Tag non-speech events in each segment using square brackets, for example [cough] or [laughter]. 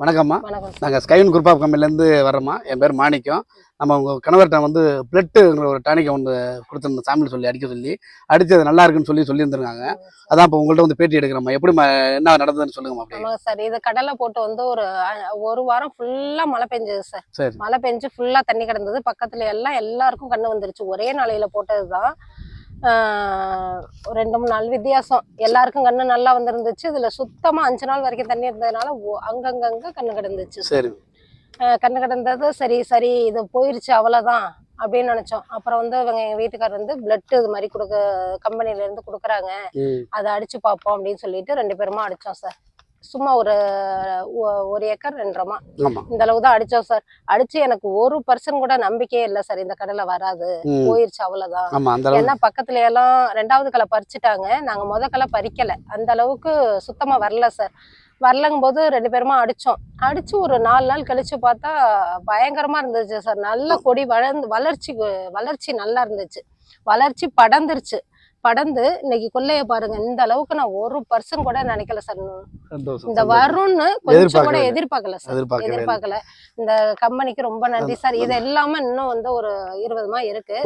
வணக்கம்மா. நாங்கள் ஸ்கைன் group of கம்பெனிலேருந்து வர்றோம்மா. என் பேர் மாணிக்கம். நம்ம உங்கள் கணவர்கிட்ட வந்து பிளட்டுங்கிற ஒரு டானிக்கை வந்து கொடுத்துருந்த சாம்பிள் சொல்லி அடிக்க சொல்லி. அடிச்சு அது நல்லா இருக்குன்னு சொல்லி சொல்லியிருந்திருக்காங்க. அதான் இப்போ உங்கள்கிட்ட வந்து பேட்டி எடுக்கிறோம்மா. எப்படி என்ன நடந்ததுன்னு சொல்லுங்கம்மா அப்படி ஆமாங்க சார் இது கடலை போட்டு வந்து ஒரு ஒரு வாரம் ஃபுல்லா மழை பெஞ்சது சார் சரி. மழை பெஞ்சு ஃபுல்லா தண்ணி கிடந்தது. பக்கத்துல எல்லாம் எல்லாருக்கும் கண்ணு வந்துருச்சு. ஒரே நாளையில போட்டதுதான். ஆஹ், ஒரு ரெண்டு மூணு நாள் வித்தியாசம். எல்லாருக்கும் கண்ணு நல்லா வந்திருந்துச்சு. இதுல சுத்தமா அஞ்சு நாள் வரைக்கும் தண்ணி இருந்ததுனால அங்கங்கங்க கண்ணு கிடந்துச்சு. சரி. கண்ணு கிடந்தது சரி சரி இது போயிருச்சு அவ்வளவுதான் அப்படின்னு நினைச்சோம். அப்புறம் வந்து இவங்க எங்க வீட்டுக்காரர் வந்து பிளட் இது மாதிரி கொடுக்க கம்பெனில இருந்து கொடுக்குறாங்க. அதை அடிச்சு பார்ப்போம் அப்படின்னு சொல்லிட்டு ரெண்டு பேருமா அடிச்சோம் சார் சும்மா ஒரு ஒரு ஏக்கர் ரெண்டரைமா. இந்த அளவு தான் அடிச்சோம் சார். அடிச்சு எனக்கு ஒரு பர்சன்ட் கூட நம்பிக்கையே இல்லை சார். இந்த கடையில வராது. போயிருச்சு அவ்வளவுதான். ஏன்னா பக்கத்துல எல்லாம் ரெண்டாவது களை பறிச்சுட்டாங்க. நாங்க முத களை பறிக்கல. அந்த அளவுக்கு சுத்தமா வரல சார். வரலங்கும் போது ரெண்டு பேருமா அடிச்சோம். அடிச்சு ஒரு நாலு நாள் கழிச்சு பார்த்தா பயங்கரமா இருந்துச்சு சார். நல்ல கொடி வளர்ந்து வளர்ச்சி வளர்ச்சி நல்லா இருந்துச்சு. வளர்ச்சி படர்ந்துருச்சு. படர்ந்து இன்னைக்கு கொள்ளைய பாருங்க. இந்த அளவுக்கு நான் ஒரு பர்சன்ட் கூட நினைக்கல சார் இந்த. வரும்னு கொஞ்சம் கூட எதிர்பார்க்கல சார். எதிர்பார்க்கல. இந்த கம்பெனிக்கு ரொம்ப நன்றி சார் இது எல்லாமே இன்னும் வந்து ஒரு இருபதுமா இருக்கு.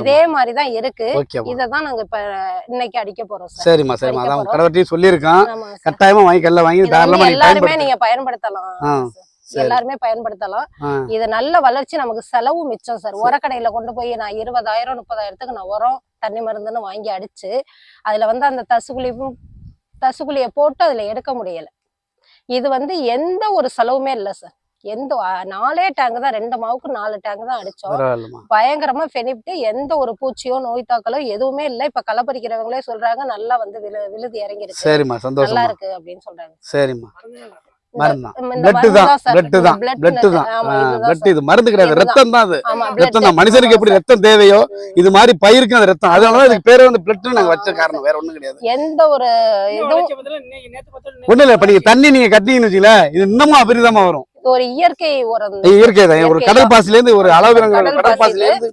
இதே மாதிரிதான் இருக்கு. இததான் நாங்க இப்ப இன்னைக்கு அடிக்க போறோம் சார் சரிம்மா சரிம்மா. அடிக்க அதான். கடவர்ட்டையும் சார். கட்டாயமா வாங்கி கல்ல வாங்கி தாராளமா எல்லாருமே நீங்க பயன்படுத்தலாம். எல்லாருமே பயன்படுத்தலாம். இது நல்ல வளர்ச்சி நமக்கு செலவு மிச்சம் சார். உரக்கடையில கொண்டு போய் நான் இருபதாயிரம் முப்பதாயிரத்துக்கு நான் உரம் தண்ணி மருந்துன்னு வாங்கி அடிச்சு அதுல வந்து அந்த தசுகுழியும் தசுகுழிய போட்டு அதுல எடுக்க முடியல. இது வந்து எந்த ஒரு செலவுமே இல்லை சார். எந்த நாலே டேங்க் தான் ரெண்டு மாவுக்கு நாலு டேங்க் தான் அடிச்சோம். பயங்கரமா ஃபெனிப்ட்டு எந்த ஒரு பூச்சியோ நோய் தாக்கலோ எதுவுமே இல்லை. இப்ப களை பறிக்கிறவங்களே சொல்றாங்க நல்லா வந்து விழு விழுது இறங்கிருக்கு நல்லா இருக்கு அப்படின்னு சொல்றாங்க. சரிம்மா. மருந்து கிடையாது. ரத்தம் தான் அது. ரத்தம். தான். மனுஷனுக்கு எப்படி ரத்தம் தேவையோ இது மாதிரி பயிருக்கு அந்த ரத்தம். அதனாலதான் இதுக்கு பேரே வந்து பிளட்னு நாங்க வச்ச ஆமா, காரணம். வேற ஒண்ணும் கிடையாது. எந்த ஒரு இல்ல இப்ப நீங்க தண்ணி நீங்க கட்டிங்கன்னு வச்சுங்களேன் இது இன்னமும் அபரிதமா வரும். ஒரு இயற்கை உரம் இயற்கை தான். ஒரு கடல் பாசில இருந்து ஒரு அளவு கடல் கடல் பாசில பாசியில இருந்து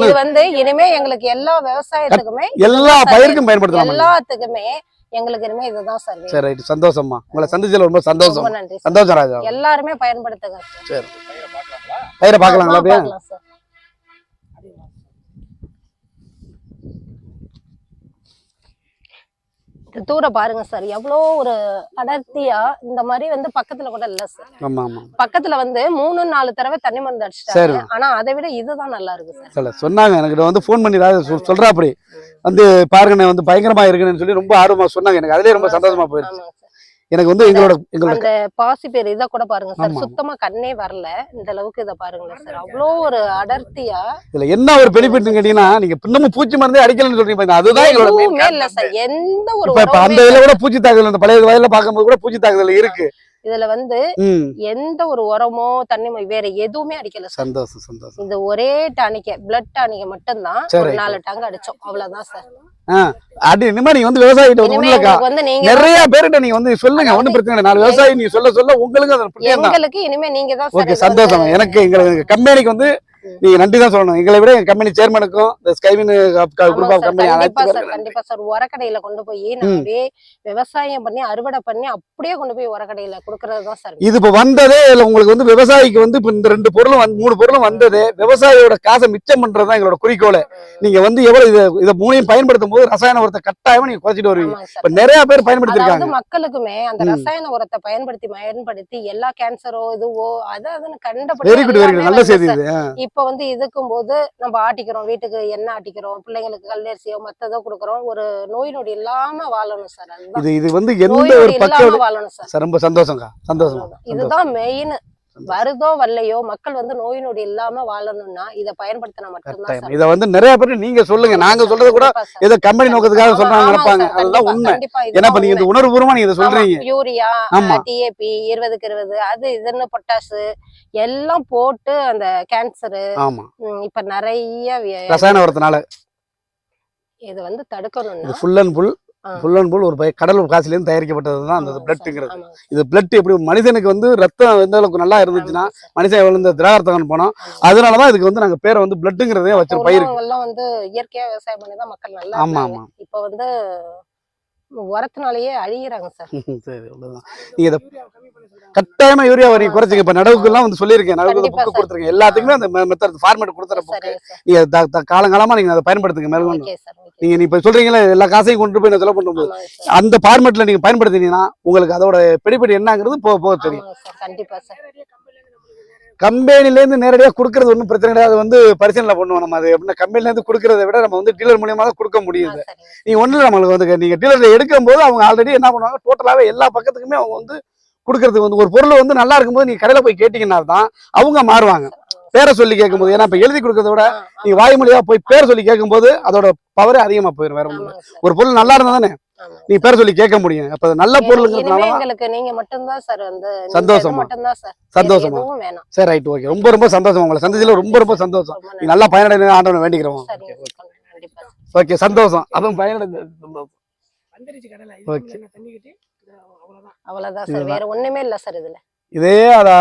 இது வந்து இனிமே எங்களுக்கு எல்லா விவசாயத்துக்குமே எல்லா பயிருக்கும் பயன்படுத்தலாம் எல்லாத்துக்குமே எங்களுக்கு இனிமே இதுதான் சார் வேணும். சரி ரைட் சந்தோஷம்மா. உங்களை சந்திச்சதுல ரொம்ப சந்தோஷம். ரொம்ப நன்றி. சந்தோஷம் ராஜா. எல்லாருமே பயன்படுத்துங்க. சார். பயிரை பாக்கலாங்களா ஆ, அப்படியே பார்க்கலாம் சார் இது தூர பாருங்க சார் எவ்வளோ ஒரு அடர்த்தியா இந்த மாதிரி வந்து பக்கத்துல கூட இல்ல சார் ஆமா ஆமா பக்கத்துல வந்து மூணு நாலு தடவை தண்ணி மருந்து அடிச்சிட்டாங்க. ஆனா அதை விட இதுதான் நல்லா இருக்கு சார் சொல்ல சொன்னாங்க. எனக்கு வந்து ஃபோன் பண்ணி சொல்றா அப்படி. வந்து பாருங்கண்ணே வந்து பயங்கரமா இருக்குன்னு சொல்லி ரொம்ப ஆர்வமா சொன்னாங்க. எனக்கு அதுலயே ரொம்ப சந்தோஷமா சார் எனக்கு வந்து எங்களோட எங்களோட அந்த பாசி பேர் இத கூட பாருங்க சார். சுத்தமா கண்ணே வரல இந்த அளவுக்கு இத பாருங்களேன் சார். அவ்வளோ ஒரு அடர்த்தியா? இதுல என்ன ஒரு பெனிஃபிட்னு கேட்டீங்கன்னா நீங்க இன்னமும் பூச்சி மருந்தே அடிக்கலன்னு சொல்றீங்க பாருங்க, அதுதான் எங்களோட இல்ல. சார். எந்த ஒரு அந்த இதுல கூட பூச்சி தாக்குதல் அந்த பழைய வயல்ல பார்க்கும்போது கூட பூச்சி தாக்குதல் இருக்கு. இதுல வந்து எந்த ஒரு உரமோ தண்ணி வேற எதுவுமே அடிக்கல சந்தோஷம் சந்தோஷம். இது ஒரே டானிக்க பிளட் டானிக்க மட்டும்தான். ஒரு நாலு டங்கு அடிச்சோம். அவ்வளவுதான் சார் அடி இனிமே நீங்க வந்து விவசாயிட்ட வந்து நிறைய பேர்கிட்ட நீங்க வந்து சொல்லுங்க ஒண்ணும் பிரச்சனை இல்லை. நாலு விவசாயி நீங்க சொல்ல சொல்ல உங்களுக்கு எங்களுக்கு இனிமே நீங்க தான் சந்தோஷம். எனக்கு எங்களுக்கு கம்பெனிக்கு வந்து நீங்க நன்றி தான் சொல்லணும். எங்களை விட எங்க கம்பெனி சேர்மனுக்கும் இந்த ஸ்கைவின் குரூப் ஆஃப் கம்பெனி கண்டிப்பா சார் பேருக்கும் கண்டிப்பா சார் உரக்கடையில கொண்டு போய். அப்படியே விவசாயம் பண்ணி அறுவடை பண்ணி அப்படியே கொண்டு போய் உரக்கடையில குடுக்கறது தான் சார் இது இப்ப வந்ததே இல்ல உங்களுக்கு வந்து விவசாயிக்கு வந்து இப்ப இந்த ரெண்டு பொருளும் வந்து- மூணு பொருளும் வந்தது விவசாயியோட காசை மிச்சம் பண்றதுதான் எங்களோட குறிக்கோள். நீங்க வந்து எவ்வளவு இதை இதை மூணையும் பயன்படுத்தும் போது ரசாயன உரத்தை கட்டாயமா நீங்க குறைச்சிட்டு வருவீங்க. இப்ப நிறைய பேர் பயன்படுத்திருக்காங்க. மக்களுக்குமே அந்த. ரசாயன உரத்தை பயன்படுத்தி பயன்படுத்தி எல்லா கேன்சரோ இதுவோ அது அதுன்னு வெரி குட் வெரி கண்டபடி குட் நல்ல செய்தி இது. இப்ப வந்து இதுக்கும் போது நம்ம ஆட்டிக்கிறோம். வீட்டுக்கு எண்ணெய் ஆட்டிக்கிறோம். பிள்ளைங்களுக்கு கல்லரிசியோ மத்ததோ கொடுக்குறோம். ஒரு நோய் நொடி இல்லாம வாழணும் சார். இது இது வந்து எந்த நோய் ஒரு வாழணும் சார். ரொம்ப சந்தோஷங்க சந்தோஷம். இதுதான் மெயின் வருதோ வரலையோ மக்கள் வந்து நோய் நொடி இல்லாம வாழணும்னா இதை பயன்படுத்தினா மட்டும்தான் இதை வந்து நிறைய பேர் நீங்க சொல்லுங்க. நாங்க சொல்றது கூட. ஏதோ கம்பெனி நோக்கத்துக்காக சொல்றாங்க நினைப்பாங்க. அதுதான் உண்மை. ஏன்னா நீங்க இந்த. உணர்வுபூர்வமா நீங்க சொல்றீங்க. யூரியா. டிஏபி இருபதுக்கு இருபது அது இதுன்னு பொட்டாசு எல்லாம் போட்டு அந்த கேன்சரு இப்ப நிறைய ரசாயன உரத்தினால இது வந்து தடுக்கணும்னா இது full and full. Full and full ஒரு பய- கடல் காசுல இருந்து தயாரிக்கப்பட்டது தான் அந்த பிளட்டுங்கிறது இது பிளட் எப்படி மனுஷனுக்கு வந்து ரத்தம் எந்த அளவுக்கு நல்லா இருந்துச்சுன்னா மனுஷன் எவ்வளவு இந்த திராகர்த்தகன் போனோம் ஆமாங்க. அதனாலதான் இதுக்கு வந்து நாங்க பேரை வந்து பிளட்டுங்கிறதே பயிருக்கு. எல்லாம் வந்து இயற்கையா விவசாயம் பண்ணி தான் மக்கள் நல்லா ஆமா, இருந்தாங்க. இப்ப வந்து உரத்தினாலேயே அழியிறாங்க சார். [laughs] சரி அவ்வளவுதான். நீங்க இதை கட்டாயமா யூரியா வரி குறைச்சிங்க இப்ப நடவுக்குலாம் வந்து சொல்லியிருக்கேன். நடவுக்கு புக்கு. கொடுத்துருக்கேன். எல்லாத்துக்குமே அந்த மெத்தட் ஃபார்மேட் கொடுத்துற புக்கு நீங்க த- த- காலங்காலமா நீங்க அதை பயன்படுத்துங்க ஓகே நீங்க இப்ப சொல்றீங்களா எல்லா காசையும் கொண்டு போய் நான் செலவு பண்ணும்போது அந்த ஃபார்மேட்ல நீங்க பயன்படுத்தினீங்கன்னா உங்களுக்கு அதோட பிடிப்படி என்னங்கிறது போக போக தெரியும். கண்டிப்பா சார். கம்பெனில இருந்து நேரடியா கொடுக்கறது ஒன்றும் பிரச்சனை கிடையாது. அது வந்து பரிசீலனை பண்ணுவோம் நம்ம அது எப்படின்னா கம்பெனில இருந்து கொடுக்கறத விட நம்ம வந்து டீலர் மூலியமா தான் கொடுக்க முடியுது சரிங்க நீங்க ஒண்ணு நம்மளுக்கு வந்து நீங்க டீலர்ல எடுக்கும் போது அவங்க ஆல்ரெடி என்ன பண்ணுவாங்க டோட்டலாவே எல்லா பக்கத்துக்குமே அவங்க வந்து கொடுக்கறதுக்கு வந்து ஒரு பொருள் வந்து நல்லா இருக்கும்போது நீங்க கடையில போய் கேட்டீங்கன்னா தான் அவங்க மாறுவாங்க. பேரை சொல்லி கேட்கும்போது ஏன்னா இப்ப எழுதி கொடுக்கறத விட ஆ, நீங்க வாய்மொழியா போய் பேர் சொல்லி கேட்கும்போது அதோட பவரே அதிகமா போயிடும் வேற சார் ஒரு பொருள் நல்லா இருந்தா தானே? நீ பேர் சொல்லி கேட்க முடியும். அப்ப நல்ல பொருளுங்கிறதுனால எங்களுக்கு நீங்க மட்டும்தான் சார் வந்து சந்தோஷமா. சந்தோஷமா? சரி ரைட் ஓகே ரொம்ப ரொம்ப சந்தோஷம் உங்களை சந்திச்சதுல ரொம்ப ரொம்ப சந்தோஷம். நீ. நல்லா பயனடைய ஆண்டவனை வேண்டிக்கிறோம். ஓகே சந்தோஷம். அதுவும் தண்ணி கட்டி அவ்வளவுதான். சார். வேற ஒண்ணுமே இல்ல சார் இதுல. இதே அதை